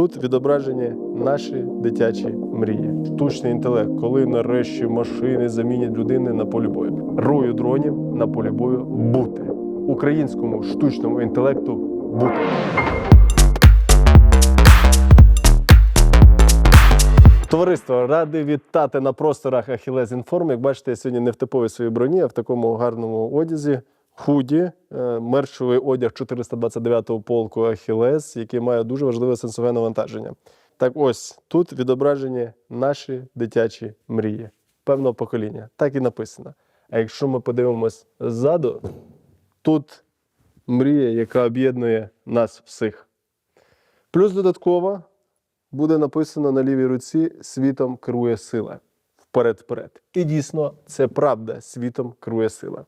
Тут відображені наші дитячі мрії. Штучний інтелект, коли нарешті машини замінять людини на полі бою. Рою дронів на полі бою бути. Українському штучному інтелекту бути. Товариство, радий вітати на просторах Ахілез Інформ. Як бачите, я сьогодні не в типовій своїй броні, а в такому гарному одязі. Худі, е, мерчевий одяг 429-го полку Ахілес, який має дуже важливе сенсове навантаження. Так ось тут відображені наші дитячі мрії певного покоління. Так і написано. А якщо ми подивимось ззаду, тут мрія, яка об'єднує нас всіх. Плюс додатково буде написано на лівій руці світом керує сила. Вперед-вперед. І дійсно, це правда, світом керує сила.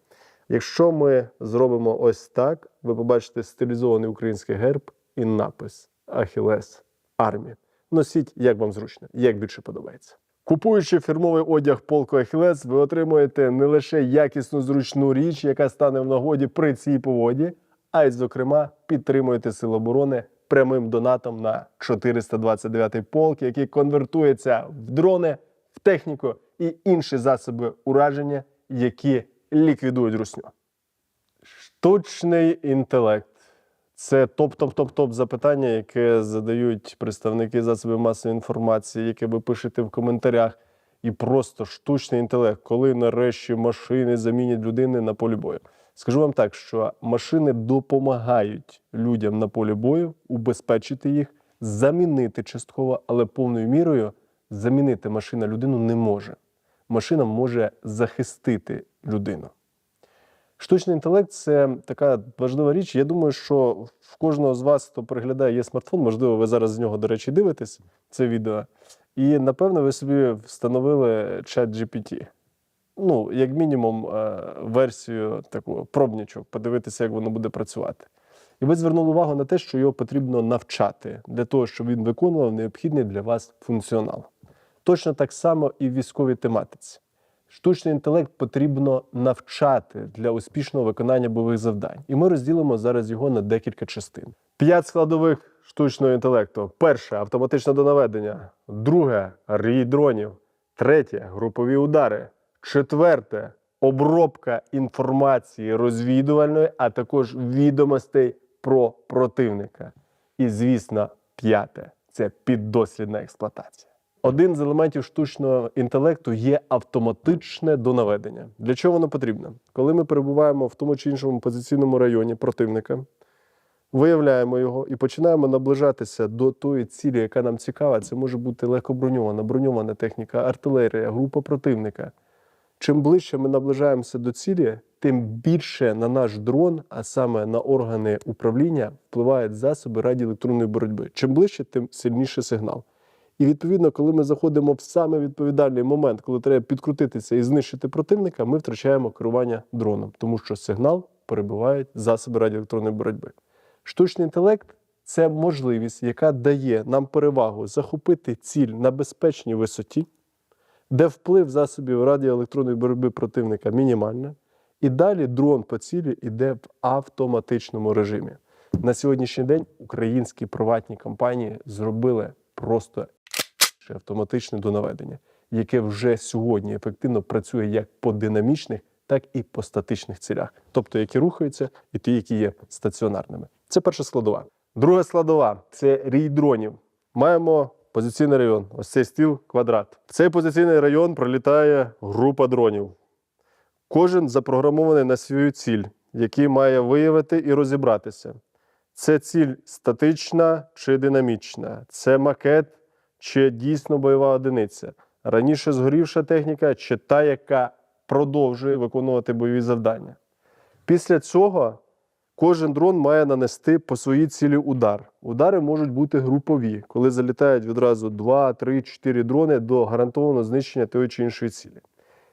Якщо ми зробимо ось так, ви побачите стилізований український герб і напис Ахілес Армі. Носіть, як вам зручно, як більше подобається. Купуючи фірмовий одяг полку Ахілес, ви отримуєте не лише якісну зручну річ, яка стане в нагоді при цій поводі, а й, зокрема, підтримуєте Сил оборони прямим донатом на 429 полк, який конвертується в дрони, в техніку і інші засоби ураження, які ліквідують русню. Штучний інтелект це топ-топ-топ-топ запитання, яке задають представники засобів масової інформації, яке ви пишете в коментарях. І просто штучний інтелект, коли нарешті машини замінять людини на полі бою. Скажу вам так, що машини допомагають людям на полі бою убезпечити їх, замінити частково, але повною мірою замінити машина людину не може. Машина може захистити людину. Штучний інтелект це така важлива річ. Я думаю, що в кожного з вас, хто переглядає, є смартфон, можливо, ви зараз з нього, до речі, дивитесь це відео. І напевно ви собі встановили чат GPT. Ну, як мінімум, е, версію таку пробничок, подивитися, як воно буде працювати. І ви звернули увагу на те, що його потрібно навчати для того, щоб він виконував необхідний для вас функціонал. Точно так само і в військовій тематиці. Штучний інтелект потрібно навчати для успішного виконання бойових завдань. І ми розділимо зараз його на декілька частин. П'ять складових штучного інтелекту: перше автоматичне донаведення, друге рій дронів, третє групові удари, четверте обробка інформації розвідувальної, а також відомостей про противника. І, звісно, п'яте це піддослідна експлуатація. Один з елементів штучного інтелекту є автоматичне донаведення. Для чого воно потрібно? Коли ми перебуваємо в тому чи іншому позиційному районі противника, виявляємо його і починаємо наближатися до тої цілі, яка нам цікава. Це може бути легкоброньована, броньована техніка, артилерія, група противника. Чим ближче ми наближаємося до цілі, тим більше на наш дрон, а саме на органи управління, впливають засоби радіоелектронної боротьби. Чим ближче, тим сильніший сигнал. І відповідно, коли ми заходимо в саме відповідальний момент, коли треба підкрутитися і знищити противника, ми втрачаємо керування дроном, тому що сигнал перебувають засоби радіоелектронної боротьби. Штучний інтелект це можливість, яка дає нам перевагу захопити ціль на безпечній висоті, де вплив засобів радіоелектронної боротьби противника мінімальний, і далі дрон по цілі йде в автоматичному режимі. На сьогоднішній день українські приватні компанії зробили просто автоматичне донаведення, яке вже сьогодні ефективно працює як по динамічних, так і по статичних цілях, тобто які рухаються, і ті, які є стаціонарними. Це перша складова. Друга складова це рій дронів. Маємо позиційний район. Ось цей стіл квадрат. В цей позиційний район пролітає група дронів. Кожен запрограмований на свою ціль, який має виявити і розібратися. Це ціль статична чи динамічна, це макет чи дійсно бойова одиниця. Раніше згорівша техніка чи та, яка продовжує виконувати бойові завдання. Після цього кожен дрон має нанести по своїй цілі удар. Удари можуть бути групові, коли залітають відразу 2, 3, 4 дрони до гарантованого знищення тої чи іншої цілі.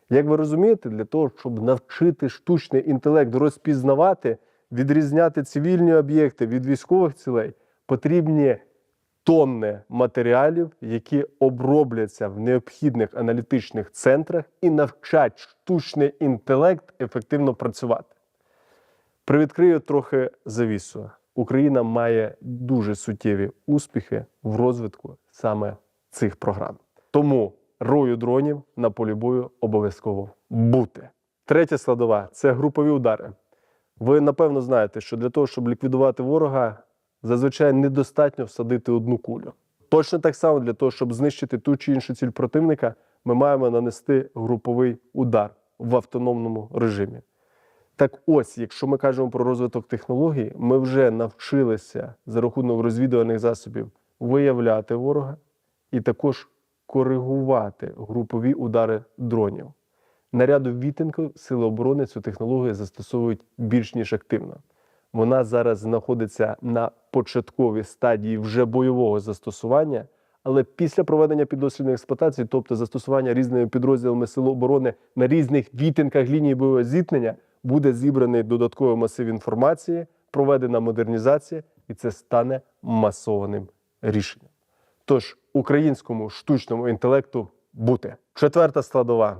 Як ви розумієте, для того, щоб навчити штучний інтелект розпізнавати, відрізняти цивільні об'єкти від військових цілей, потрібні тонни матеріалів, які обробляться в необхідних аналітичних центрах і навчать штучний інтелект ефективно працювати. Привідкрию трохи завісу. Україна має дуже суттєві успіхи в розвитку саме цих програм. Тому рою дронів на полі бою обов'язково бути. Третя складова це групові удари. Ви напевно знаєте, що для того, щоб ліквідувати ворога, зазвичай недостатньо всадити одну кулю. Точно так само для того, щоб знищити ту чи іншу ціль противника, ми маємо нанести груповий удар в автономному режимі. Так ось, якщо ми кажемо про розвиток технологій, ми вже навчилися за рахунок розвідувальних засобів виявляти ворога і також коригувати групові удари дронів. Наряду відтинку Сили оборони цю технологію застосовують більш ніж активно. Вона зараз знаходиться на початковій стадії вже бойового застосування, але після проведення піддослідної експлуатації, тобто застосування різними підрозділами Сил оборони на різних відтинках лінії бойового зіткнення, буде зібраний додатковий масив інформації, проведена модернізація, і це стане масованим рішенням. Тож українському штучному інтелекту бути. Четверта складова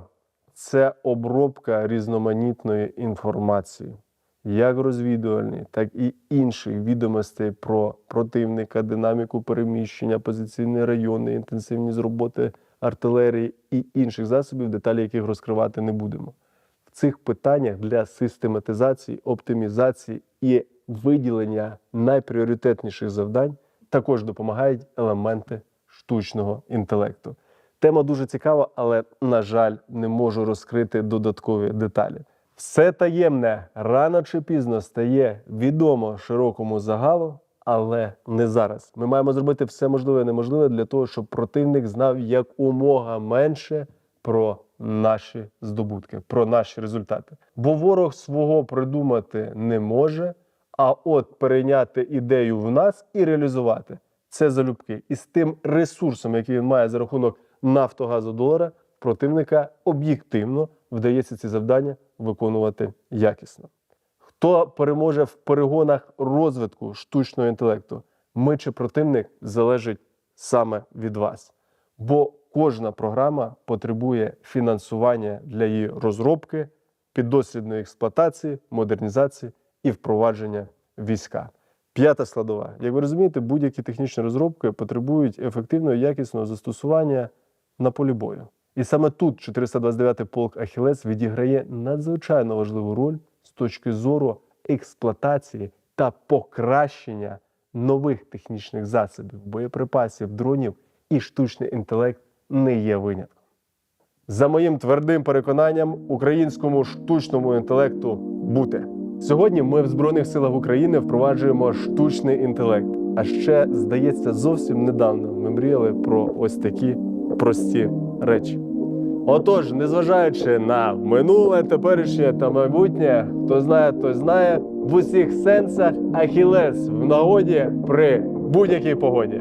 це обробка різноманітної інформації, як розвідувальні, так і інших відомостей про противника, динаміку переміщення, позиційні райони, інтенсивність роботи артилерії і інших засобів, деталі яких розкривати не будемо. В цих питаннях для систематизації, оптимізації і виділення найпріоритетніших завдань також допомагають елементи штучного інтелекту. Тема дуже цікава, але, на жаль, не можу розкрити додаткові деталі. Все таємне рано чи пізно стає відомо широкому загалу, але не зараз. Ми маємо зробити все можливе і неможливе для того, щоб противник знав якомога менше про наші здобутки, про наші результати. Бо ворог свого придумати не може, а от перейняти ідею в нас і реалізувати це залюбки. І з тим ресурсом, який він має за рахунок нафтогазу долара, противника об'єктивно вдається ці завдання виконувати якісно. Хто переможе в перегонах розвитку штучного інтелекту? Ми чи противник залежить саме від вас. Бо кожна програма потребує фінансування для її розробки, піддослідної експлуатації, модернізації і впровадження війська. П'ята складова. Як ви розумієте, будь-які технічні розробки потребують ефективного і якісного застосування на полі бою. І саме тут 429-й полк Ахілес відіграє надзвичайно важливу роль з точки зору експлуатації та покращення нових технічних засобів, боєприпасів, дронів і штучний інтелект не є винятком. За моїм твердим переконанням, українському штучному інтелекту бути. Сьогодні ми в Збройних силах України впроваджуємо штучний інтелект. А ще, здається, зовсім недавно ми мріяли про ось такі прості речі. Отож, незважаючи на минуле, теперішнє та майбутнє, хто знає, той знає, в усіх сенсах Ахілес в нагоді при будь-якій погоді.